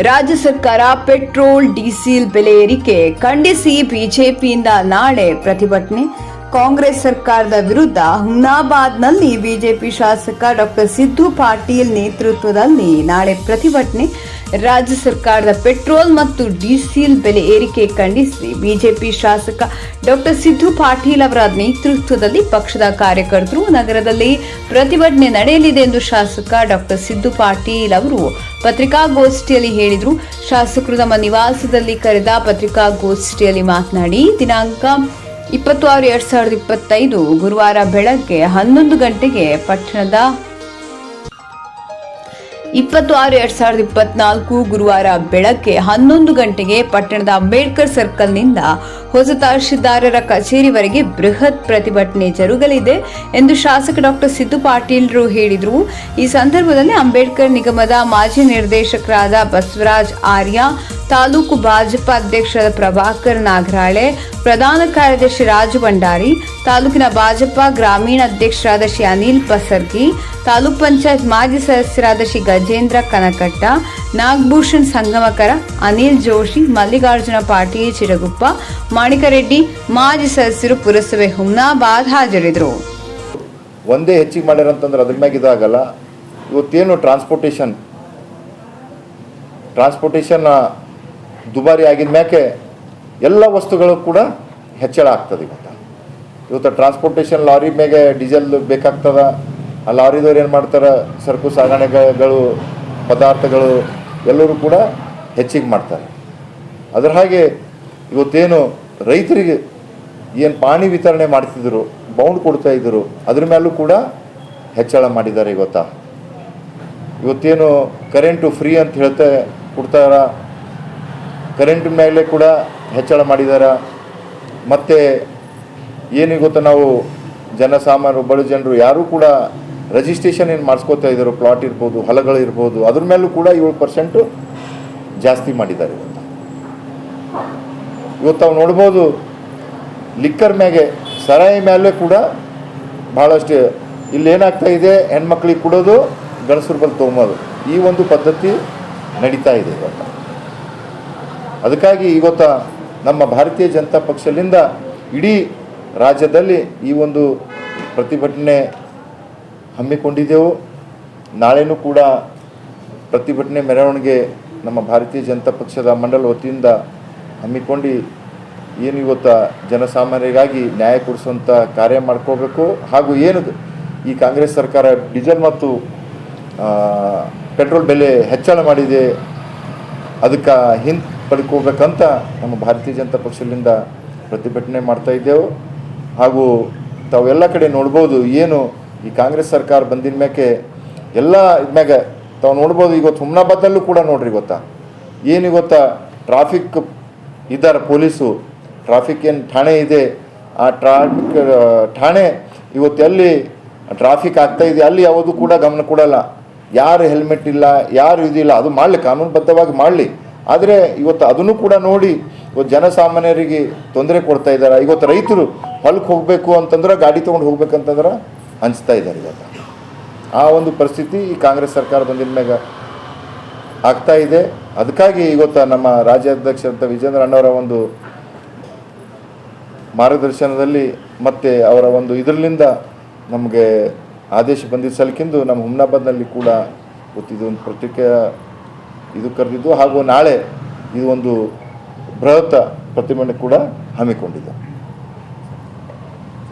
ರಾಜ್ಯ ಸರ್ಕಾರ petrol diesel ಬೆಲೆ ಏರಿಕೆ ಖಂಡಿಸಿ ಬಿಜೆಪಿಯಿಂದ ನಾಳೆ ಪ್ರತಿಭಟನೆ. ಕಾಂಗ್ರೆಸ್ ಸರ್ಕಾರದ ವಿರುದ್ಧ ಹುಮ್ನಾಬಾದ್ನಲ್ಲಿ ಬಿಜೆಪಿ ಶಾಸಕ ಡಾಕ್ಟರ್ ಸಿದ್ದು ಪಾಟೀಲ್ ನೇತೃತ್ವದಲ್ಲಿ ನಾಳೆ ಪ್ರತಿಭಟನೆ. ರಾಜ್ಯ ಸರ್ಕಾರದ ಪೆಟ್ರೋಲ್ ಮತ್ತು ಡೀಸೆಲ್ ಬೆಲೆ ಏರಿಕೆ ಖಂಡಿಸಿ ಬಿಜೆಪಿ ಶಾಸಕ ಡಾಕ್ಟರ್ ಸಿದ್ದು ಪಾಟೀಲ್ ಅವರ ನೇತೃತ್ವದಲ್ಲಿ ಪಕ್ಷದ ಕಾರ್ಯಕರ್ತರು ನಗರದಲ್ಲಿ ಪ್ರತಿಭಟನೆ ನಡೆಯಲಿದೆ ಎಂದು ಶಾಸಕ ಡಾಕ್ಟರ್ ಸಿದ್ದು ಪಾಟೀಲ್ ಅವರು ಪತ್ರಿಕಾಗೋಷ್ಠಿಯಲ್ಲಿ ಹೇಳಿದರು. ಶಾಸಕರು ತಮ್ಮ ನಿವಾಸದಲ್ಲಿ ಕರೆದ ಪತ್ರಿಕಾಗೋಷ್ಠಿಯಲ್ಲಿ ಮಾತನಾಡಿ, ದಿನಾಂಕ ಇಪ್ಪತ್ತು ಆರು ಎರಡ್ ಸಾವಿರದ ಇಪ್ಪತ್ತೈದು ಗುರುವಾರ ಬೆಳಗ್ಗೆ ಹನ್ನೊಂದು ಗಂಟೆಗೆ ಪಟ್ಟಣದ ಇಪ್ಪತ್ತು ಆರು ಎರಡ್ ಸಾವಿರದ ಇಪ್ಪತ್ನಾಲ್ಕು ಗುರುವಾರ ಬೆಳಗ್ಗೆ ಹನ್ನೊಂದು ಗಂಟೆಗೆ ಪಟ್ಟಣದ ಅಂಬೇಡ್ಕರ್ ಸರ್ಕಲ್ನಿಂದ ಹೊಸ ತಹಶೀಲ್ದಾರರ ಕಚೇರಿವರೆಗೆ ಬೃಹತ್ ಪ್ರತಿಭಟನೆ ಜರುಗಲಿದೆ ಎಂದು ಶಾಸಕ ಡಾಕ್ಟರ್ ಸಿದ್ದು ಪಾಟೀಲ್ರು ಹೇಳಿದರು. ಈ ಸಂದರ್ಭದಲ್ಲಿ ಅಂಬೇಡ್ಕರ್ ನಿಗಮದ ಮಾಜಿ ನಿರ್ದೇಶಕರಾದ ಬಸವರಾಜ್ ಆರ್ಯ ತಾಲೂಕು ಭಾಜಪಾ ಅಧ್ಯಕ್ಷರಾದ ಪ್ರಭಾಕರ್ ನಾಗರಾಳೆ, ಪ್ರಧಾನ ಕಾರ್ಯದರ್ಶಿ ರಾಜು ಭಂಡಾರಿ, ತಾಲೂಕಿನ ಭಾಜಪಾ ಗ್ರಾಮೀಣ ಅಧ್ಯಕ್ಷರಾದ ಶ್ರೀ ಅನಿಲ್ ಪಸರ್ಗಿ ತಾಲೂಕ್ ಪಂಚಾಯತ್ ಮಾಜಿ ಸದಸ್ಯರಾದ ಶ್ರೀ ಗಜೇಂದ್ರ ಕನಕಟ್ಟ, ನಾಗಭೂಷಣ್ ಸಂಗಮಕರ, ಅನಿಲ್ ಜೋಶಿ, ಮಲ್ಲಿಕಾರ್ಜುನ ಪಾಟೀಲ್ ಚಿರಗುಪ್ಪ ಮಾಣಿಕರೆಡ್ಡಿ ಮಾಜಿ ಸದಸ್ಯರು ಪುರಸಭೆ ಹುಮ್ನಾಬಾದ್ ಹಾಜರಿದ್ದರು. ಒಂದೇ ಹೆಚ್ಚಿಗೆ ಮಾಡ್ಯಾರ ಅಂತಂದ್ರೆ ಅದ್ರ ಮ್ಯಾಗ ಇದಾಗಲ್ಲ. ಇವತ್ತೇನು ಟ್ರಾನ್ಸ್ಪೋರ್ಟೇಷನ್ ಟ್ರಾನ್ಸ್ಪೋರ್ಟೇಷನ್ ದುಬಾರಿ ಆಗಿದ ಮ್ಯಾಕೆ ಎಲ್ಲ ವಸ್ತುಗಳು ಕೂಡ ಹೆಚ್ಚಳ ಆಗ್ತದೆ ಇವತ್ತು ಇವತ್ತು ಟ್ರಾನ್ಸ್ಪೋರ್ಟೇಷನ್ ಲಾರಿ ಮೇಲೆ ಡೀಸೆಲ್ ಬೇಕಾಗ್ತದ, ಆ ಲಾರಿದವ್ರು ಏನು ಮಾಡ್ತಾರೆ, ಸರಕು ಸಾಗಣೆಗಳು, ಪದಾರ್ಥಗಳು ಎಲ್ಲರೂ ಕೂಡ ಹೆಚ್ಚಿಗೆ ಮಾಡ್ತಾರೆ. ಅದರ ಹಾಗೆ ಇವತ್ತೇನು ರೈತರಿಗೆ ಏನು ಪಾಣಿ ವಿತರಣೆ ಮಾಡ್ತಿದ್ರು ಬೌಂಡ್ ಕೊಡ್ತಾ ಇದ್ದರು ಅದ್ರ ಮೇಲೂ ಕೂಡ ಹೆಚ್ಚಳ ಮಾಡಿದ್ದಾರೆ ಇವತ್ತ ಇವತ್ತೇನು ಕರೆಂಟು ಫ್ರೀ ಅಂತ ಹೇಳ್ತಾ ಕೊಡ್ತಾರ? ಕರೆಂಟ್ ಮೇಲೆ ಕೂಡ ಹೆಚ್ಚಳ ಮಾಡಿದ್ದಾರೆ ಮತ್ತು ಏನು ಗೊತ್ತಾ ನಾವು ಜನಸಾಮಾನ್ಯರು ಬಡ ಜನರು ಯಾರೂ ಕೂಡ ರಿಜಿಸ್ಟ್ರೇಷನ್ ಏನು ಮಾಡಿಸ್ಕೋತಾ ಇದ್ದಾರೆ ಪ್ಲಾಟ್ ಇರ್ಬೋದು, ಹೊಲಗಳು ಇರ್ಬೋದು, ಅದ್ರ ಮೇಲೂ ಕೂಡ ಏಳು ಪರ್ಸೆಂಟು ಜಾಸ್ತಿ ಮಾಡಿದ್ದಾರೆ ಇವತ್ತು. ಇವತ್ತು ನಾವು ನೋಡ್ಬೋದು ಲಿಕ್ಕರ್ ಮ್ಯಾಗೆ ಸರಾಯಿ ಮೇಲೆ ಕೂಡ ಭಾಳಷ್ಟು ಇಲ್ಲಿ ಏನಾಗ್ತಾ ಇದೆ, ಹೆಣ್ಮಕ್ಳಿಗೆ ಕೊಡೋದು ಗಣಸರ ಬಲ್ಲಿ ತೊಗೊಂಬೋದು ಈ ಒಂದು ಪದ್ಧತಿ ನಡೀತಾ ಇದೆ ಇವತ್ತು. ಅದಕ್ಕಾಗಿ ಇವತ್ತ ನಮ್ಮ ಭಾರತೀಯ ಜನತಾ ಪಕ್ಷದಿಂದ ಇಡೀ ರಾಜ್ಯದಲ್ಲಿ ಈ ಒಂದು ಪ್ರತಿಭಟನೆ ಹಮ್ಮಿಕೊಂಡಿದ್ದೆವು ನಾಳೆನೂ ಕೂಡ ಪ್ರತಿಭಟನೆ ಮೆರವಣಿಗೆ ನಮ್ಮ ಭಾರತೀಯ ಜನತಾ ಪಕ್ಷದ ಮಂಡಲ ವತಿಯಿಂದ ಹಮ್ಮಿಕೊಂಡು ಏನು ಇವತ್ತ ಜನಸಾಮಾನ್ಯರಿಗಾಗಿ ನ್ಯಾಯ ಕೊಡಿಸುವಂಥ ಕಾರ್ಯ ಮಾಡ್ಕೋಬೇಕು. ಹಾಗೂ ಏನು ಈ ಕಾಂಗ್ರೆಸ್ ಸರ್ಕಾರ ಡೀಸೆಲ್ ಮತ್ತು ಪೆಟ್ರೋಲ್ ಬೆಲೆ ಹೆಚ್ಚಳ ಮಾಡಿದೆ ಅದಕ್ಕೆ ಹಿಂದೆ ಪಡ್ಕೋಬೇಕಂತ ನಮ್ಮ ಭಾರತೀಯ ಜನತಾ ಪಕ್ಷದಿಂದ ಪ್ರತಿಭಟನೆ ಮಾಡ್ತಾ ಇದ್ದೆವು. ಹಾಗೂ ತಾವೆಲ್ಲ ಕಡೆ ನೋಡ್ಬೋದು ಏನು ಈ ಕಾಂಗ್ರೆಸ್ ಸರ್ಕಾರ ಬಂದಿನ ಮ್ಯಾಕೆ ಎಲ್ಲ ಇದ್ಮ್ಯಾಗ ತಾವು ನೋಡ್ಬೋದು ಇವತ್ತು ಹುಮ್ನಾಬಾದ್ನಲ್ಲೂ ಕೂಡ ನೋಡ್ರಿ ಗೊತ್ತಾ? ಏನು ಗೊತ್ತಾ? ಟ್ರಾಫಿಕ್ ಇದ್ದಾರೆ ಪೊಲೀಸು. ಟ್ರಾಫಿಕ್ ಏನು ಠಾಣೆ ಇದೆ. ಆ ಟ್ರಾಫಿಕ್ ಠಾಣೆ ಇವತ್ತು ಎಲ್ಲಿ ಟ್ರಾಫಿಕ್ ಆಗ್ತಾ ಇದೆ ಅಲ್ಲಿ ಯಾವುದು ಕೂಡ ಗಮನ ಕೊಡಲ್ಲ. ಯಾರು ಹೆಲ್ಮೆಟ್ ಇಲ್ಲ, ಯಾರು ಇದಿಲ್ಲ ಅದು ಮಾಡಲಿ, ಕಾನೂನುಬದ್ಧವಾಗಿ ಮಾಡಲಿ. ಆದರೆ ಇವತ್ತು ಅದನ್ನು ಕೂಡ ನೋಡಿ ಇವತ್ತು ಜನಸಾಮಾನ್ಯರಿಗೆ ತೊಂದರೆ ಕೊಡ್ತಾ ಇದ್ದಾರೆ? ಇವತ್ತು ರೈತರು ಹೊಲಕ್ಕೆ ಹೋಗಬೇಕು ಅಂತಂದ್ರೆ ಗಾಡಿ ತೊಗೊಂಡು ಹೋಗ್ಬೇಕಂತಂದ್ರೆ ಹಂಚ್ತಾ ಇದ್ದಾರೆ ಇವತ್ತು ಆ ಒಂದು ಪರಿಸ್ಥಿತಿ ಈ ಕಾಂಗ್ರೆಸ್ ಸರ್ಕಾರ ಬಂದಿದ ಮ್ಯಾಗ ಆಗ್ತಾ ಇದೆ. ಅದಕ್ಕಾಗಿ ಇವತ್ತು ನಮ್ಮ ರಾಜ್ಯಾಧ್ಯಕ್ಷರಂತ ವಿಜೇಂದ್ರ ಅಣ್ಣವರ ಒಂದು ಮಾರ್ಗದರ್ಶನದಲ್ಲಿ ಮತ್ತು ಅವರ ಒಂದು ಇದರಲ್ಲಿಂದ ನಮಗೆ ಆದೇಶ ಬಂದಿದ್ದ ಸಲಕಿಂದು ನಮ್ಮ ಹುಮ್ನಾಬಾದ್ನಲ್ಲಿ ಕೂಡ ಗೊತ್ತಿದ್ದು ಒಂದು ಪ್ರತಿಕ್ರಿಯೆ ಇದು ಕರೆದಿದ್ದು ಹಾಗೂ ನಾಳೆ ಇದು ಒಂದು ಬೃಹತ್ ಪ್ರತಿಭಟನೆ ಕೂಡ ಹಮ್ಮಿಕೊಂಡಿದ್ದು